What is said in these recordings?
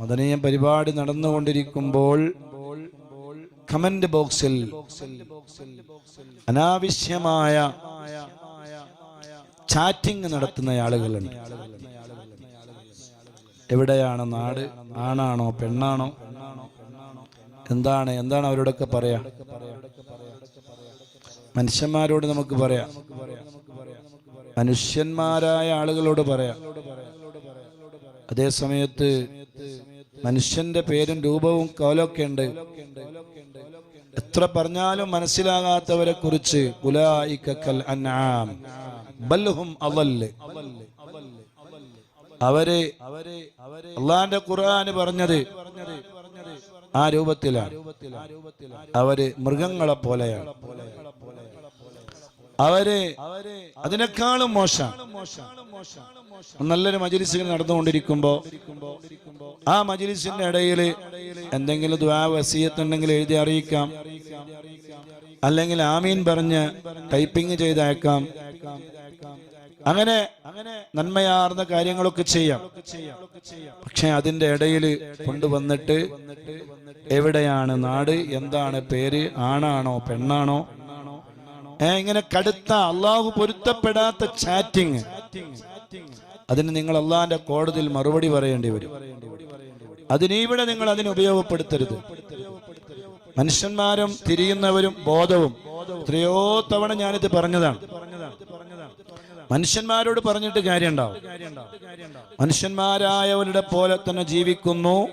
മദനീയ പരിപാടി നടന്നുകൊണ്ടിരിക്കുമ്പോൾ കമന്റ് ബോക്സിൽ അനാവശ്യമായ ചാറ്റിംഗ് നടത്തുന്ന ആളുകളുണ്ട്. എവിടെയാണ് നാട്? ആണാണോ? പെണ്ണാണോ? എന്താണ്? എന്താണ് അവരോടൊക്കെ പറയാ? മനുഷ്യന്മാരോട് നമുക്ക് പറയാം. മനുഷ്യന്മാരായ ആളുകളോട് പറയാം. അതേ സമയത്ത് മനുഷ്യന്റെ പേരും രൂപവും കോലൊക്കെ ഉണ്ട്. എത്ര പറഞ്ഞാലും മനസ്സിലാകാത്തവരെ കുറിച്ച് അവർ അള്ളാന്റെ ഖുർആാന് പറഞ്ഞത് ആ രൂപത്തിലാണ്. അവർ മൃഗങ്ങളെ പോലെയാണ് അവർ അതിനേക്കാളും മോശം. നല്ലൊരു മജിലിസ് നടന്നുകൊണ്ടിരിക്കുമ്പോ ആ മജിലിസിന്റെ ഇടയിൽ എന്തെങ്കിലും ദ്വാ വസീയത്തുണ്ടെങ്കിൽ എഴുതി അറിയിക്കാം. അല്ലെങ്കിൽ ആമീൻ പറഞ്ഞ് ടൈപ്പിംഗ് ചെയ്തയക്കാം. അങ്ങനെ അങ്ങനെ നന്മയാർന്ന കാര്യങ്ങളൊക്കെ ചെയ്യാം. പക്ഷെ അതിന്റെ ഇടയിൽ കൊണ്ടുവന്നിട്ട് എവിടെയാണ് നാട് എന്താണ് പേര് ആണാണോ പെണ്ണാണോ ഇങ്ങനെ കടുത്ത അള്ളാഹു പൊരുത്തപ്പെടാത്ത ചാറ്റിങ് അതിന് നിങ്ങൾ അള്ളാഹിന്റെ കോടതിയിൽ മറുപടി പറയേണ്ടി വരും. അതിനീവിടെ നിങ്ങൾ അതിന് ഉപയോഗപ്പെടുത്തരുത്. മനുഷ്യന്മാരും തിരിയുന്നവരും ബോധവും. എത്രയോ തവണ ഞാനിത് പറഞ്ഞതാണ്. മനുഷ്യന്മാരോട് പറഞ്ഞിട്ട് കാര്യമുണ്ടാവും. മനുഷ്യന്മാരായവരുടെ പോലെ തന്നെ ജീവിക്കുന്നു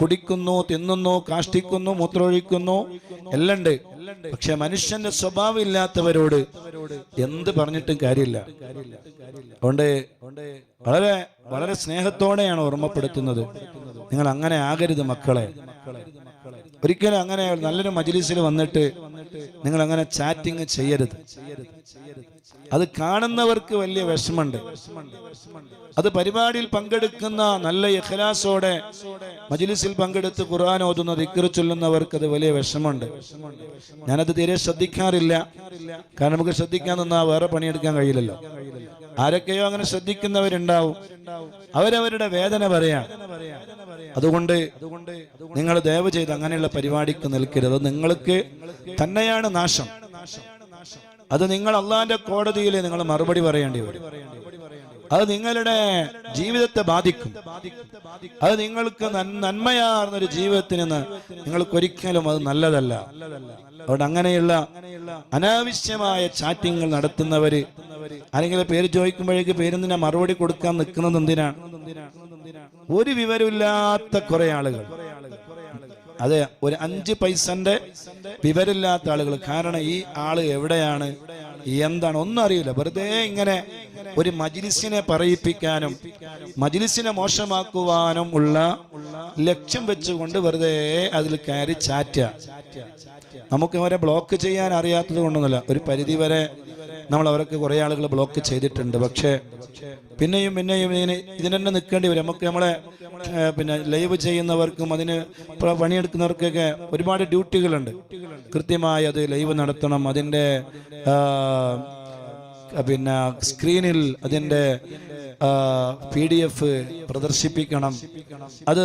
കുടിക്കുന്നു തിന്നുന്നു കാഷ്ടിക്കുന്നു മൂത്രമൊഴിക്കുന്നു. എല്ലാം ഉണ്ട്. പക്ഷെ മനുഷ്യന്റെ സ്വഭാവം ഇല്ലാത്തവരോട് എന്ത് പറഞ്ഞിട്ടും കാര്യമില്ല. അതുകൊണ്ട് വളരെ വളരെ സ്നേഹത്തോടെയാണ് ഓർമ്മപ്പെടുത്തുന്നത്. നിങ്ങൾ അങ്ങനെ ആകരുത് മക്കളെ. ഒരിക്കലും അങ്ങനെ നല്ലൊരു മജിലിസിൽ വന്നിട്ട് നിങ്ങൾ അങ്ങനെ ചാറ്റിങ് ചെയ്യരുത്. അത് കാണുന്നവർക്ക് വലിയ വിഷമുണ്ട് അത് പരിപാടിയിൽ പങ്കെടുക്കുന്ന നല്ല ഇഖലാസോടെ മജിലിസിൽ പങ്കെടുത്ത് ഖുർആൻ ഓതുന്ന ദിക്ർ ചൊല്ലുന്നവർക്ക് അത് വലിയ വിഷമുണ്ട് ഞാനത് തീരെ ശ്രദ്ധിക്കാറില്ല. കാരണം നമുക്ക് ശ്രദ്ധിക്കാൻ നിന്നാ വേറെ പണിയെടുക്കാൻ കഴിയില്ലല്ലോ. ആരൊക്കെയോ അങ്ങനെ ശ്രദ്ധിക്കുന്നവരുണ്ടാവും. അവരവരുടെ വേദന പറയാ. അതുകൊണ്ട് നിങ്ങൾ ദയവ് ചെയ്ത് അങ്ങനെയുള്ള പരിപാടിക്ക് നിൽക്കരുത്. നിങ്ങൾക്ക് തന്നെയാണ് നാശം. അത് നിങ്ങൾ അള്ളാന്റെ കോടതിയിൽ നിങ്ങൾ മറുപടി പറയേണ്ടി വരും. അത് നിങ്ങളുടെ ജീവിതത്തെ ബാധിക്കും. അത് നിങ്ങൾക്ക് നന്മയാർന്ന നന്മയാർന്നൊരു ജീവിതത്തിന് ന- നിങ്ങൾക്ക് ഒരിക്കലും അത് നല്ലതല്ല. അതുകൊണ്ട് അങ്ങനെയുള്ള അനാവശ്യമായ ചാറ്റിങ്ങൾ നടത്തുന്നവര് അല്ലെങ്കിൽ പേര് ചോദിക്കുമ്പോഴേക്ക് പേരെന്തിനാ മറുപടി കൊടുക്കാൻ നിൽക്കുന്നത് എന്തിനാണ്? ഒരു വിവരമില്ലാത്ത കുറെ ആളുകൾ. അതെ ഒരു അഞ്ച് പൈസന്റെ വിവരമില്ലാത്ത ആളുകൾ. കാരണം ഈ ആൾ എവിടെയാണ്? എന്താണ്? ഒന്നും അറിയില്ല. വെറുതെ ഇങ്ങനെ ഒരു മജിലിസിനെ പറയിപ്പിക്കാനും മജിലിസിനെ മോശമാക്കുവാനും ഉള്ള ലക്ഷ്യം വെച്ചുകൊണ്ട് വെറുതെ അതിൽ കയറി ചാറ്റ നമുക്ക് അവരെ ബ്ലോക്ക് ചെയ്യാൻ അറിയാത്തത് കൊണ്ടൊന്നുമില്ല. ഒരു പരിധി വരെ നമ്മൾ അവരൊക്കെ കുറെ ആളുകൾ ബ്ലോക്ക് ചെയ്തിട്ടുണ്ട്. പക്ഷേ പിന്നെയും പിന്നെയും ഇതിന് ഇതിനെന്നെ നിൽക്കേണ്ടി വരും. നമുക്ക് നമ്മളെ പിന്നെ ലൈവ് ചെയ്യുന്നവർക്കും അതിന് പണിയെടുക്കുന്നവർക്കൊക്കെ ഒരുപാട് ഡ്യൂട്ടികളുണ്ട് കൃത്യമായി അത് ലൈവ് നടത്തണം. അതിന്റെ പിന്നെ സ്ക്രീനിൽ അതിന്റെ പി ഡി എഫ് പ്രദർശിപ്പിക്കണം. അത്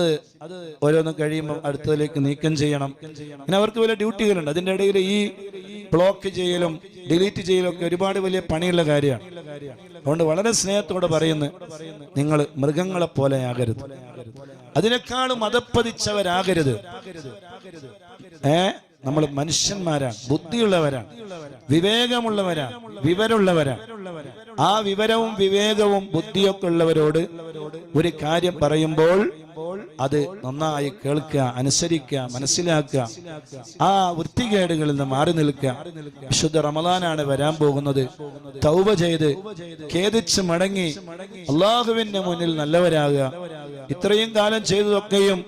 ഓരോന്നും കഴിയുമ്പോൾ അടുത്തതിലേക്ക് നീക്കം ചെയ്യണം. അങ്ങനെ അവർക്ക് വലിയ ഡ്യൂട്ടികളുണ്ട് അതിന്റെ ഇടയിൽ ഈ ബ്ലോക്ക് ചെയ്യലും ഡിലീറ്റ് ചെയ്യലും ഒക്കെ ഒരുപാട് വലിയ പണിയുള്ള കാര്യമാണ്. അതുകൊണ്ട് വളരെ സ്നേഹത്തോടെ പറയുന്നു നിങ്ങൾ മൃഗങ്ങളെ പോലെ ആകരുത് അതിനേക്കാളും മതപ്പതിച്ചവരാകരുത്. ഏ? നമ്മൾ മനുഷ്യന്മാരാണ് ബുദ്ധിയുള്ളവരാണ് വിവേകമുള്ളവരാണ് വിവരമുള്ളവരാണ്. ആ വിവരവും വിവേകവും ബുദ്ധിയൊക്കെ ഉള്ളവരോട് ഒരു കാര്യം പറയുമ്പോൾ അത് നന്നായി കേൾക്കുക അനുസരിക്കുക മനസ്സിലാക്കുക. ആ വൃത്തികേടുകളിൽ നിന്ന് മാറി നിൽക്കുക. വിശുദ്ധ റമദാനാണ് വരാൻ പോകുന്നത്. തൗബ ചെയ്ത് ഖേദിച്ച് മടങ്ങി അള്ളാഹുവിന്റെ മുന്നിൽ നല്ലവരാകുക. ഇത്രയും കാലം ചെയ്തതൊക്കെയും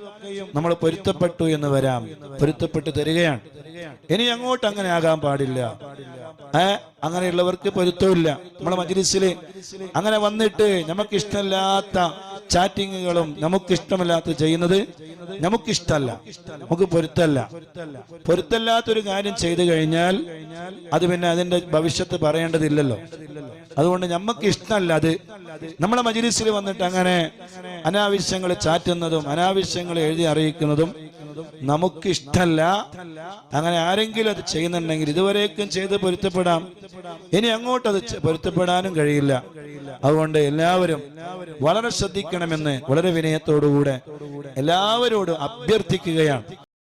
നമ്മൾ പൊരുത്തപ്പെട്ടു എന്ന് വരാം. പൊരുത്തപ്പെട്ട് തരികയാണ്. ഇനി അങ്ങോട്ട് അങ്ങനെ ആകാൻ പാടില്ല. ഏ? അങ്ങനെയുള്ളവർക്ക് പൊരുത്തമില്ല. നമ്മളെ മജ്ലിസിൽ അങ്ങനെ വന്നിട്ട് നമുക്ക് ഇഷ്ടമില്ലാത്ത ചാറ്റിങ്ങുകളും നമുക്ക് ഇഷ്ടമില്ലാത്ത ചെയ്യുന്നത് നമുക്കിഷ്ടല്ല നമുക്ക് പൊരുത്തല്ല. പൊരുത്തല്ലാത്തൊരു കാര്യം ചെയ്തു കഴിഞ്ഞാൽ അത് പിന്നെ അതിന്റെ ഭവിഷ്യത്ത് പറയേണ്ടതില്ലല്ലോ. അതുകൊണ്ട് നമുക്ക് ഇഷ്ടമല്ല അത്. നമ്മളെ മജിലിസിൽ വന്നിട്ട് അങ്ങനെ അനാവശ്യങ്ങൾ ചാറ്റുന്നതും അനാവശ്യങ്ങൾ എഴുതി അറിയിക്കുന്നതും നമുക്ക് ഇഷ്ടല്ല അങ്ങനെ ആരെങ്കിലും അത് ചെയ്യുന്നുണ്ടെങ്കിൽ ഇതുവരേക്കും ചെയ്ത് പൊരുത്തപ്പെടാം. ഇനി അങ്ങോട്ട് അത് പൊരുത്തപ്പെടാനും കഴിയില്ല. അതുകൊണ്ട് എല്ലാവരും വളരെ ശ്രദ്ധിക്കണമെന്ന് വളരെ വിനയത്തോടുകൂടെ എല്ലാവരോടും അഭ്യർത്ഥിക്കുകയാണ്.